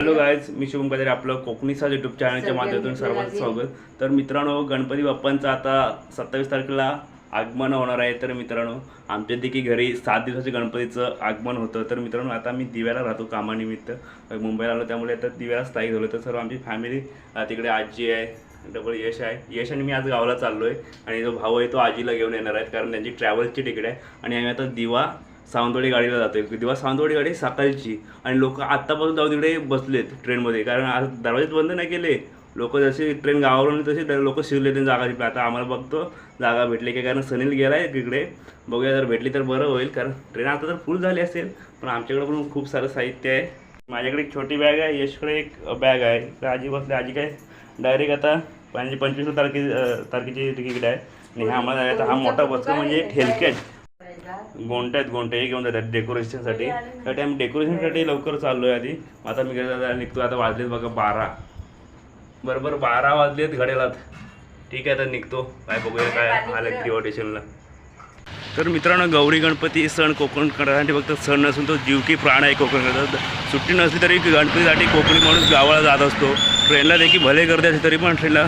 Hello guys मी शुभम कदरे आपलं कोकणीचा युट्यूब चॅनलच्या माध्यमातून सर्वांचं स्वागत. तर मित्रांनो गणपती बाप्पांचं आता सत्तावीस तारखेला आगमन होणार आहे. तर मित्रांनो आमच्या देखील घरी सात दिवसाच्या गणपतीचं आगमन होतं. तर मित्रांनो आता मी दिव्याला राहतो कामानिमित्त. मुंबईला आलो त्यामुळे आता दिव्याला स्थायिक झालो. तर सर्व आमची फॅमिली तिकडे आजी आहे डबल यश आहे. यश आणि मी आज गावाला चाललो आहे आणि जो भाऊ आहे तो आजीला घेऊन येणार आहे. कारण त्यांची ट्रॅव्हल्सची तिकीट आहे. आणि आम्ही आता दिवा सावंतवाडी गाडीला जातोय दिवस सावंतवाडी गाडी सकाळची आणि लोक आत्तापासून जाऊ तिकडे बसलेत ट्रेनमध्ये. कारण आज दरवाजेच बंद नाही केले. लोक जसे ट्रेन गावावरून तसे लोक शिरले ते जागा शिरले आता आम्हाला बघतो जागा भेटली की कारण सनील गेला आहे तिकडे. बघूया जर भेटली तर बरं होईल. कारण ट्रेन आता तर फुल झाली असेल. पण आमच्याकडे पण खूप सारं साहित्य आहे. माझ्याकडे एक छोटी बॅग आहे. यशकडे एक बॅग आहे. तर आजी बसले आजी काय? डायरेक्ट आता म्हणजे पंचवीस तारखे तारखेची तिकीट आहे. आणि हा आम्हाला हा मोठा बसला म्हणजे हेल्केट गोंटे आहेत गोंटे हे घेऊन जातात डेकोरेशनसाठी त्यासाठी आम्ही डेकोरेशनसाठी लवकर चाललो आहे आधी. आता मी घरी निघतो आता वाजलेत बघा बारा. बरोबर बारा वाजलेत घड्यालात ठीक आहे आता निघतो. काय बघूया काय आलं दिवा स्टेशनला तर मित्रांनो गौरी गणपती सण कोकणकरांसाठी फक्त सण नसून तो जीव की प्राण आहे कोकणकडे सुट्टी नसली तरी गणपतीसाठी कोकणी माणूस गावाला जात असतो. ट्रेनला देखील भले गर्दी असते तरी पण ट्रेनला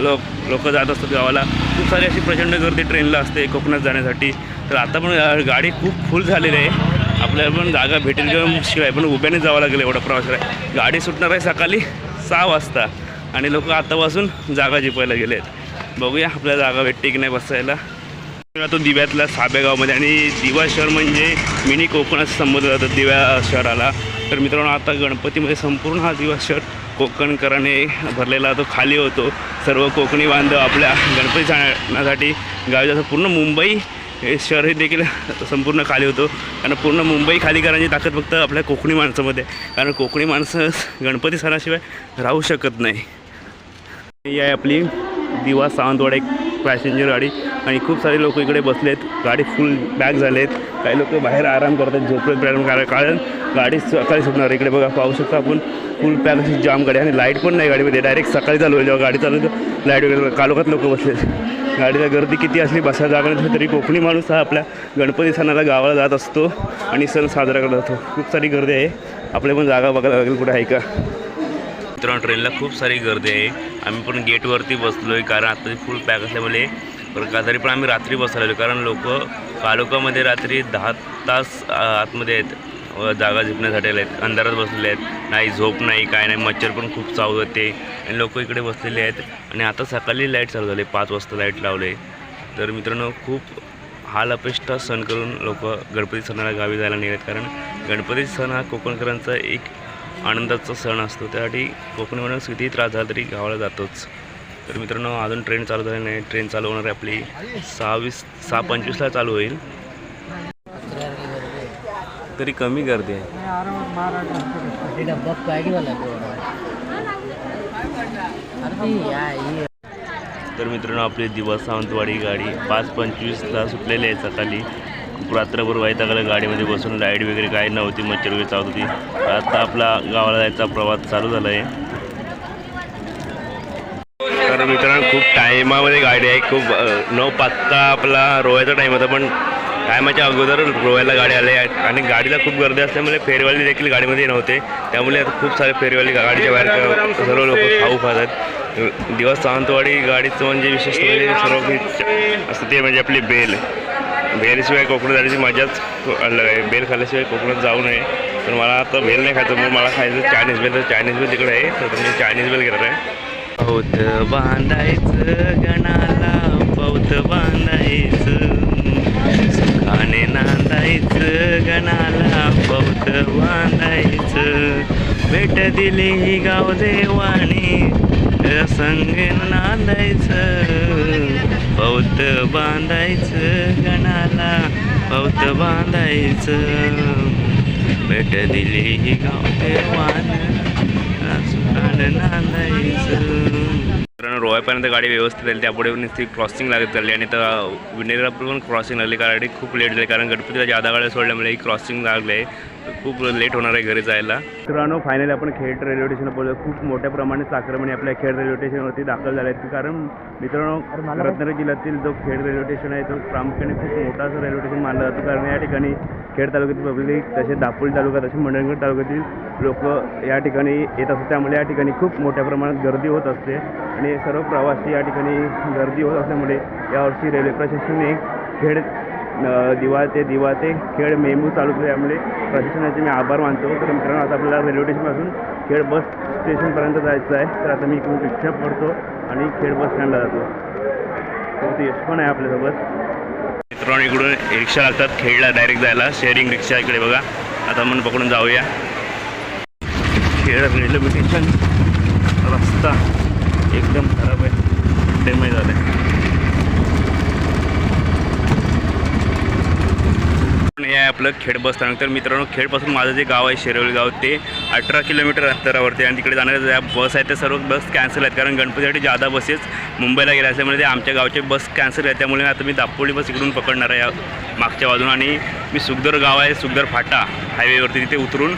लोक लोक जात असतात गावाला. खूप सारी अशी प्रचंड गर्दी ट्रेनला असते कोकणात जाण्यासाठी. तर आता पण गाडी खूप फुल झालेली आहे. आपल्याला पण जागा भेटेल किंवा शिवाय पण उभ्याने जावं लागेल एवढा प्रवास. आहे गाडी सुटणार आहे सकाळी सहा वाजता आणि लोक आतापासून जागा जिपायला गेले आहेत बघूया आपल्याला जागा भेटते की नाही बसायला. तो दिव्यातला साबेगावमध्ये आणि दिवा शहर म्हणजे मिनी कोकण असं संबोधलं जातं दिव्या शहराला. तर मित्रांनो आता गणपतीमध्ये संपूर्ण हा दिवा शहर कोकणकराने भरलेला तो खाली होतो. सर्व कोकणी बांधव आपल्या गणपती जाण्यासाठी गावी जातात. पूर्ण मुंबई हे शहर देखील संपूर्ण खाली होतो. कारण पूर्ण मुंबई खाली करायची ताकद फक्त आपल्या कोकणी माणसामध्ये. कारण कोकणी माणसं गणपती सणाशिवाय राहू शकत नाही. ही आहे आपली दिवा सावंतवाडा एक पॅसेंजर गाडी. आणि खूप सारे लोक इकडे बसलेत. गाडी फुल बॅग झालेत. काही लोक बाहेर आराम करतात झोपलेत प्रॅम कारण कारण गाडी सकाळी सुटणार. इकडे बघा पाहू शकतो आपण. फुल पॅक अशी जाम गाडी आणि लाइट पण नाही गाडीमध्ये. डायरेक्ट सकाळी चालू जेव्हा गाडी चालू लाइट वगैरे कालोखात लोक बसलेत. गाडीला गर्दी किती असली बसा जागा नसली तरी कोकणी माणूस हा आपल्या गणपती सणाला गावाला जात असतो आणि सण साजरा करत असतो. खूप सारी गर्दी आहे. आपल्या पण जागा बघायला लागेल कुठे आहे का? मित्रांनो ट्रेनला खूप सारी गर्दी आहे. आम्ही पण गेटवरती बसलो आहे कारण आता फुल पॅक असल्यामुळे बरं का तरी पण आम्ही रात्री बसायला कारण लोक कालोखामध्ये रात्री दहा तास आतमध्ये आहेत. जागा झिपण्यासाठी आहेत अंधारात बसलेले आहेत. नाही झोप नाही काय नाही मच्छर पण खूप चावत होते आणि लोक इकडे बसलेले आहेत. आणि आता सकाळी लाइट चालू झाली पाच वाजता लाइट लावले. तर मित्रांनो खूप हाल अपेष्टा सण करून लोक गणपती सणाला गावी जायला निघत कारण गणपती सण हा कोकणकरांचा एक आनंदाचा सण असतो. त्यासाठी कोकणी म्हणून कितीही त्रास झाला तरी गावाला जातोच. तर मित्रांनो अजून ट्रेन चालू झाली नाही. ट्रेन चालू होणार आहे आपली. सहावीस सहा पंचवीसला चालू होईल. तरी कमी गर्दी आहे. तर मित्रांनो आपली दिवस सावंतवाडी गाडी पाच पंचवीसला सुटलेली आहे सकाळी. रात्रभर रात्रभर वैतागाला गाडीमध्ये बसून. लाइट वगैरे काही नव्हती. मच्छर वगैरे चालत होती. आता आपला गावाला जायचा प्रवास चालू झाला आहे तर मित्रांनो खूप टायमामध्ये गाडी आहे. खूप नऊ पाचचा आपला रोवायचा टाईम होता पण टायमाच्या अगोदर रोवायला गाडी आली आहे. आणि गाडीला खूप गर्दी असल्यामुळे फेरवाली देखील गाडीमध्ये नव्हते. त्यामुळे आता खूप सारे फेरवाली गाडीच्या बाहेर सर्व लोक खाऊ खातात दिवस सावंतवाडी गाडीचं म्हणजे विशेष म्हणजे सर्व असं ते म्हणजे आपली बेल. बेलशिवाय कोकणात जाण्याची मजाच अलग आहे. बेल खाल्ल्याशिवाय कोकणात जाऊ नये. पण मला आता बेल नाही खायचं मग मला खायचं चायनीज बेल. तर चायनीज बेल तिकडे आहे. तर मी चायनीज बेल घेणार आहे. पौत बांधायचं गणाला पौत बांधायचं. सुखाने नांदायचं गणाला पौत बांधायचं. भेट दिली ही गाव देवाने संग नांदायचं. पौत बांधायचं गणाला पौत बांधायचं. भेट दिली ही गाव देवान सुखाने नांदायचं. कारण गाडी व्यवस्थित झाली त्यापुढे नुसती क्रॉसिंग लागत चालली. आणि तर विनेरला पण क्रॉसिंग लागली. कारण खूप लेट झाली. कारण गणपतीला जादा गाड्या सोडल्यामुळे ही क्रॉसिंग लागले. आहे खूप लेट होणार आहे घरी जायला. मित्रांनो फायनली आपण खेड रेल्वे स्टेशनला पोहोचलो. खूप मोठ्या प्रमाणात चाकरमणी आपल्या खेड रेल्वे स्टेशनवरती दाखल झाले आहेत कारण मित्रांनो रत्नागिरी जिल्ह्यातील जो खेड रेल्वे स्टेशन आहे तो प्रामुख्याने खूप मोठा असं रेल्वे स्टेशन मानलं जातं. कारण या ठिकाणी खेड तालुक्यातील पब्लिक तसे दापोली तालुका तसे मंडणगड तालुक्यातील लोक या ठिकाणी येत असतात. त्यामुळे या ठिकाणी खूप मोठ्या प्रमाणात गर्दी होत असते. आणि सर्व प्रवासी या ठिकाणी गर्दी होत असल्यामुळे यावर्षी रेल्वे प्रशासनाने खेड दिवा ते दिवा ते खेड मेमू चालू केले त्यामुळे प्रशासनाचे मी आभार मानतो. तर मित्रांनो आता आपल्याला रेल्वे स्टेशनपासून खेड बस स्टेशनपर्यंत जायचं आहे. तर आता मी इकडून रिक्षा पडतो आणि खेड बस स्टँडला जातो. तर ते यश पण आहे आपल्यासोबत मित्रांनो इकडून रिक्षा लागतात. खेडला डायरेक्ट जायला. शेअरिंग रिक्षा इकडे बघा. आता म्हणून पकडून जाऊया. खेड रेल्वे स्टेशन रस्ता एकदम खराब आहे. डेमेज झालं आहे हे आहे आपलं खेड बस स्थानक. तर मित्रांनो खेडपासून माझं जे गाव आहे शिरवली गाव ते अठरा किलोमीटर अंतरावरती आणि तिकडे जाणाऱ्या ज्या बस आहेत त्या सर्व बस कॅन्सल आहेत. कारण गणपतीसाठी जादा बसेस मुंबईला गेल्या असल्यामुळे ते आमच्या गावचे बस कॅन्सल आहेत. त्यामुळे आता मी दापोली बस इकडून पकडणार आहे मागच्या बाजून. आणि मी सुखदर गाव आहे सुखदर फाटा हायवेवरती तिथे उतरून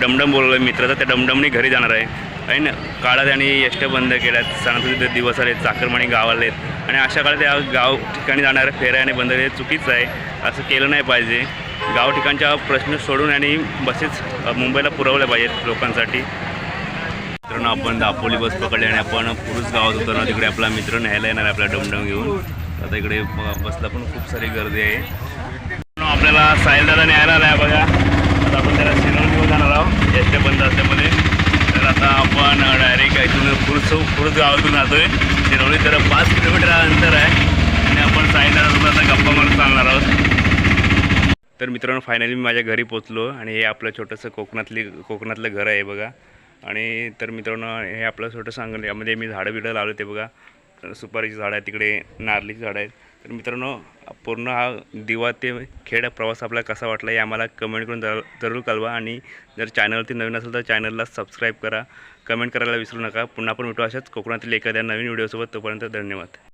डमडम बोलवलं आहे मित्राचा. त्या डमडमने घरी जाणार आहे. आणि काळात आणि यष्ट बंद केल्यात. सणासुदीचे दिवस आले चाकरमाणी गावाला आहेत आणि अशा काळात या गाव ठिकाणी जाणाऱ्या फेऱ्या आणि बंद हे चुकीचं आहे. असं केलं नाही पाहिजे. गाव ठिकाणच्या प्रश्न सोडून आणि बसेस मुंबईला पुरवल्या पाहिजेत लोकांसाठी. मित्रांनो आपण दापोली बस पकडली आणि आपण पुरुष गावात होतो ना तिकडे आपला मित्र न्यायला येणार आहे आपला डमडम घेऊन. आता इकडे ब- बसला पण खूप सारी गर्दी आहे. आपल्याला साहिल दादा न्यायला आला आहे बघा. आता आपण त्याला शिरोळ घेऊन जाणार आहोत. एसट्या बंद असल्यामुळे. तर आता आपण डायरेक्ट इथून पुरुष पुरुष गावातून जातोय. शिरोळी तर पाच किलोमीटर अंतर आहे. आणि आपण साहिल दादा आता गप्पा मारून चालणार आहोत. तर मित्रांनो फायनली मी माझ्या घरी पोचलो आणि हे आपलं छोटंसं कोकणातली कोकणातलं घर आहे बघा. आणि तर मित्रांनो हे आपलं छोटं अंगण यामध्ये मी झाडं बिडं लावलं ते बघा. सुपारीची झाडं आहेत तिकडे नारळीची झाडं आहेत. तर मित्रांनो पूर्ण हा दिवा ते खेड प्रवास आपला कसा वाटला हे आम्हाला कमेंट करून जर जरूर कळवा. आणि जर चॅनलवरती नवीन असेल तर चॅनलला सबस्क्राईब करा. कमेंट करायला विसरू नका. पुन्हा पण भेटू अशाच कोकणातील एखाद्या नवीन व्हिडिओसोबत तोपर्यंत धन्यवाद.